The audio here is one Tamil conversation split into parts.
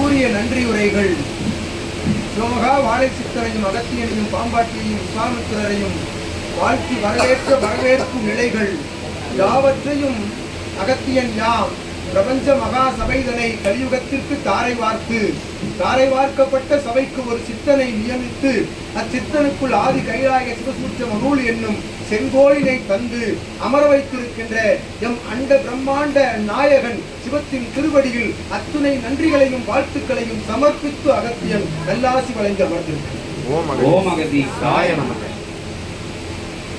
கூறிய நன்றியுரைகள் சோமகா வாழை சித்தரையும் அகத்தியனையும் பாம்பாட்டியையும் விஸ்வாமித்திரரையும் வாழ்த்தி வரவேற்ற வரவேற்கும் நிலைகள். யாவற்றையும் அகத்தியன் யாம் பிரபஞ்ச மகா சபைதனை கலியுகத்திற்கு தாரை வார்த்து தாரை வார்க்கப்பட்ட சபைக்கு ஒரு சித்தனை நியமித்து அச்சித்தனுக்குள் ஆதி கைலாய சிவசூட்சம நூல் என்னும் செங்கோலினை தந்து அமர வைத்திருக்கின்ற எம் அண்ட பிரம்மாண்ட நாயகன் சிவத்தின் திருவடியில் அத்துணை நன்றிகளையும் வாழ்த்துக்களையும் சமர்ப்பித்து அகத்தியன் நல்லாசி வழங்கி அமர்ந்திருக்கிறார் ஓம் அகதி சாய நமக.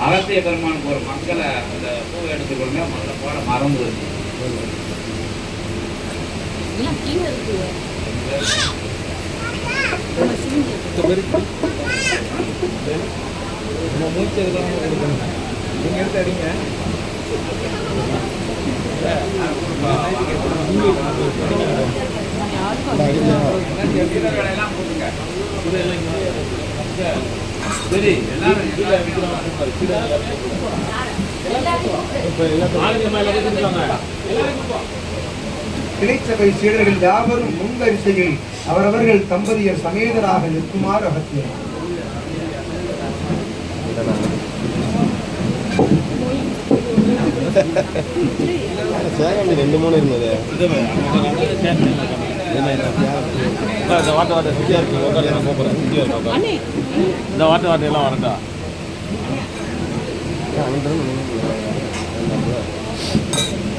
அகத்திய பெருமானுக்கு ஒரு மக்களை அந்த பூவை எடுத்துக்கொள்ளுங்க முதல்ல போட மறந்து. எல்லாம் மூச்சு எதுவும் கொடுக்கணும் நீங்கள் எடுத்து அடிங்க சரி எல்லாரும் எல்லாருக்கும் கிளைச்சபை சீடர்கள் யாவரும் முன்வரிசையில் அவரவர்கள் தம்பதியர் சமேதராக நிற்குமாறு அகத்தியர். சேகண்டி ரெண்டு மூணு இருந்தது இந்த வாட்ட வாட்ட சுத்தியா இருக்கு உட்காந்து போகிறேன் சுத்தியா இருக்கு இந்த வாட்ட வாட்ட வரட்டா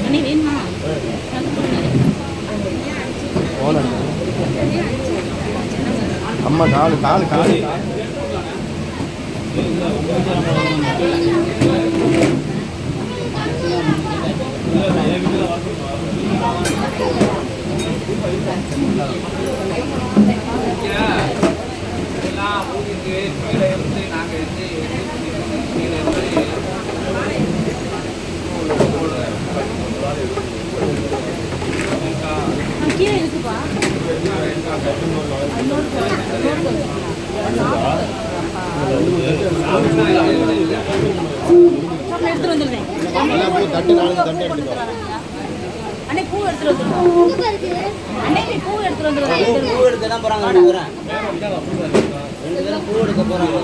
அண்ணே வேணுமா? அம்மா காலு காலு காலு எல்லாம் பாக்கி நாலு பூ எடுத்து வந்துருங்க. அண்ணே பூ எடுத்து வந்துருங்க. பூ எடுக்க தான் போறாங்க ரெண்டு ரெண்டு பேரும் பூ எடுக்க போறாங்க.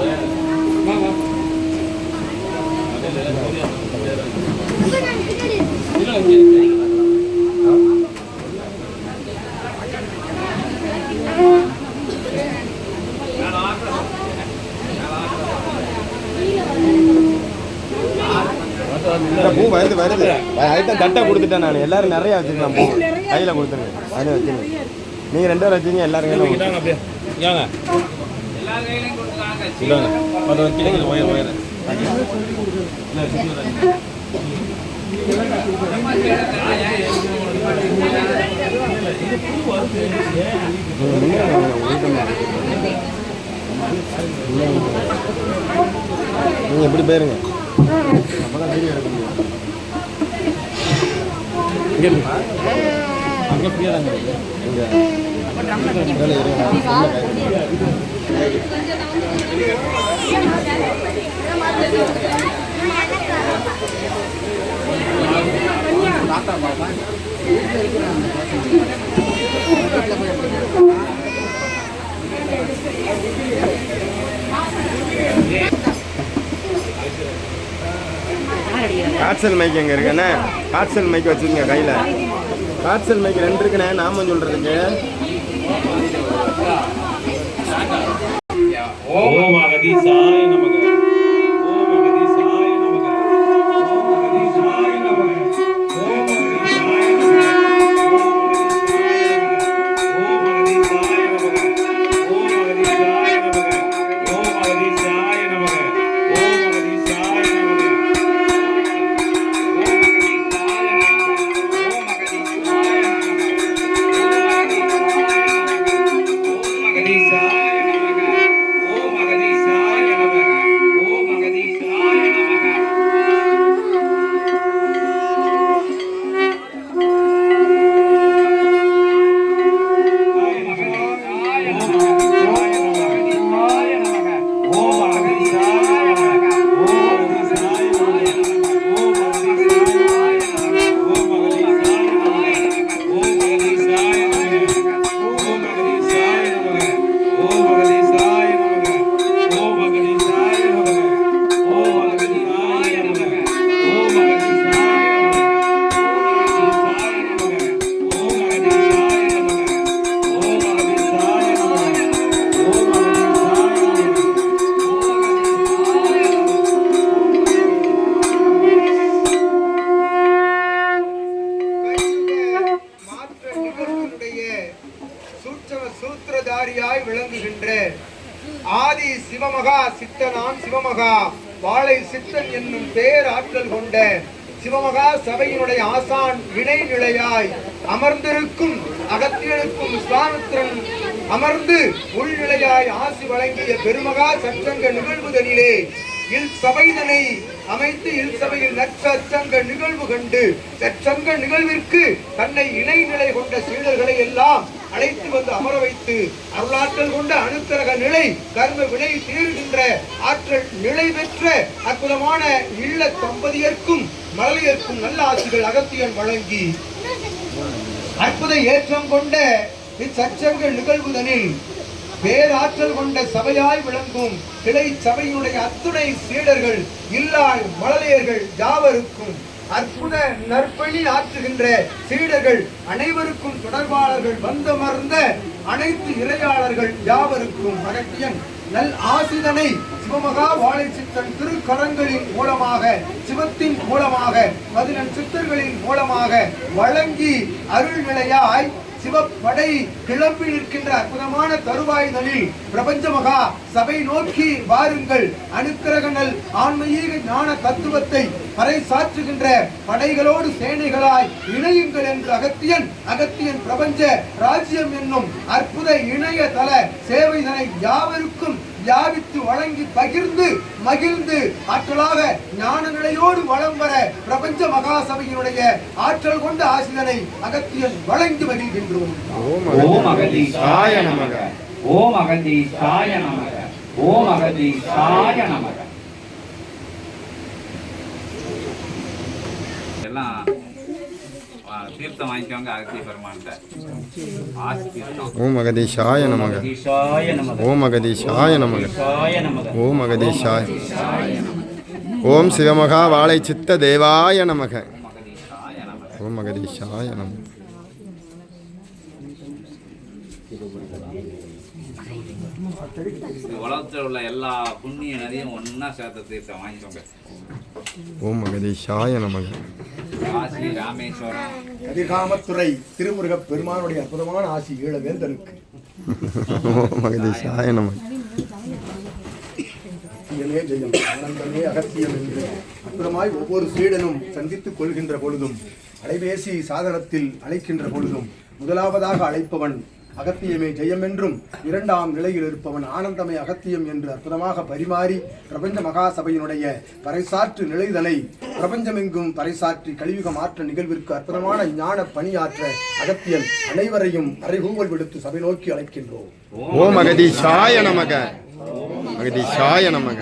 எல்லாத்தையும் தட்டை கொடுத்துட்டேன் நான். எல்லாரும் நிறைய வச்சுக்கலாம் போ. கையில் கொடுத்துருங்க அதில் வச்சுருங்க நீங்கள் ரெண்டு பேரும் வச்சுங்க எல்லாரும் கையில் கொடுத்துருங்க நீங்கள் எப்படி போயிருங்க அப்போ தான் வீடியோ எடுக்க முடியும் அங்கே ஃப்ரீயாக தாங்க வேலை இருங்க நான் உள்ள கை- காட்சல் மைக் எங்கே இருக்குண்ணே காட்சல் மைக் வச்சுக்கோங்க கையில் காட்சல் மைக் ரெண்டு இருக்குண்ணே நாம சொல்கிறதுக்கு ஓம் அகதி விளங்குகின்ற ஆதி சிவமகா சித்தனான் சிவமகா வாழை சித்தன் என்னும் பேராற்றல் கொண்ட சிவமகா சபையினுடைய ஆசான் இணைநிலையாய் அமர்ந்திருக்கும் அகத்தியனுக்கும் விஸ்வாமித்திரன் அமர்ந்து உள்நிலையாய் ஆசி வழங்கிய பெருமகா சச்சங்க நிகழ்வுதலிலே இல் சபைதனை அமைத்து இருசபையில் நற்சங்க நிகழ்வு கண்டு நற்சங்க நிகழ்விற்கு தன்னை இணைநிலை கொண்ட சீடர்களை எல்லாம் அழைத்து வந்து அமர வைத்து அருளாற்றல் கொண்ட அணுத்தரக நிலை கர்ம வினை தீர்கின்ற ஆற்றல் நிலை பெற்ற அற்புதமான இல்ல தம்பதியர்க்கும் மரலையர்க்கும் நல்ல ஆசிரியர் அகத்தியன் வழங்கி அற்புத ஏற்றம் கொண்ட இச்சச்சங்க நிகழ்வுதனில் பேராற்றல் கொண்ட சபையாய் விளங்கும் கிளை சபையினுடைய அத்துணை சீடர்கள் இல்லாள் மழலையர்கள் யாவருக்கும் அற்புத நற்பணி ஆற்றுகின்ற சீடர்கள் அனைவருக்கும் தொடர்பாளர்கள் வந்தமர்ந்த அனைத்து இறையாளர்கள் யாவருக்கும் அகத்தியன் நல் ஆசிதனை சிவமகா வாழை சித்தன் திருக்கரங்களின் மூலமாக சிவத்தின் மூலமாக பதினெண் சித்தர்களின் மூலமாக வழங்கி அருள்நிலையாய் சிவப்படை கிளம்பி நிற்கின்ற அற்புதமான தருவாய்தலில் பிரபஞ்ச மகா சபை நோக்கி வாருங்கள். அனுக்கிரகங்கள் ஆன்மீக ஞான தத்துவத்தை பறைசாற்றுகின்ற படைகளோடு சேனைகளாய் இணையுங்கள் என்று அகத்தியன் அகத்தியன் பிரபஞ்ச ராஜ்யம் என்னும் அற்புத இணையதள சேவைதனை யாவருக்கும் வியாபித்து வழங்கி பகிர்ந்து மகிழ்ந்து ஆற்றலாக ஞான நிலையோடு வளம் வர பிரபஞ்ச மகாசபையினுடைய ஆற்றல் கொண்ட ஆசிரியனை அகத்தியன் வழங்கி மகிழ்கின்றோம். ஓம் அகதீஷாய நமக. ஓம் அகதீஷாய நமக. ஓம் அகதீஷாய நமக. எல்லாம் தீர்த்தம் வாங்கிக்கோங்க அகத்திய பெருமான்கிட்ட ஓம் அகதீஷாய நமக. ஓம் அகதீஷாய நமக. ஓம் அகதீஷாய ஓம் சிவமகா வாழை சித்த தேவாய நமக. ஓம் அகதீஷாய நமக ஓம் அகதீஷாய நமக இந்த உலகத்தில் உள்ள எல்லா புண்ணிய நதியும் ஒண்ணா சேர்த்த தீர்த்தம் வாங்கிக்கோங்க. ஓம் அகதீஷாய நமக. காசி ராமேஸ்வரம். கதிர்காமத்துறை திருமுருகப் பெருமானுடைய அற்புதமான ஆசி ஈழவேந்தனுக்கு ஓம் அகதீஷாய நமக. அகத்தியமே ஜெயம் ஆனந்தமே அகத்தியம் என்று அற்புதமாய் ஒவ்வொரு சீடனும் சந்தித்துக் கொள்கின்ற பொழுதும் அலைபேசி சாதனத்தில் அழைக்கின்ற பொழுதும் முதலாவதாக அழைப்பவன் அகத்தியமே ஜெயம் என்றும் இரண்டாம் நிலையில் இருப்பவன் ஆனந்தமே அகத்தியம் என்று அற்புதமாக பரிமாறி பிரபஞ்ச மகாசபையினுடைய பறைசாற்று நிலைதலை பிரபஞ்சமெங்கும் பறைசாற்றி கழிவுக மாற்ற நிகழ்விற்கு அற்புதமான ஞான பணியாற்ற அகத்தியன் அனைவரையும் அறைகூவல் விடுத்து சபை நோக்கி அழைக்கின்றோம். ஓம் சாய நமக. அகதீஷாய நமக.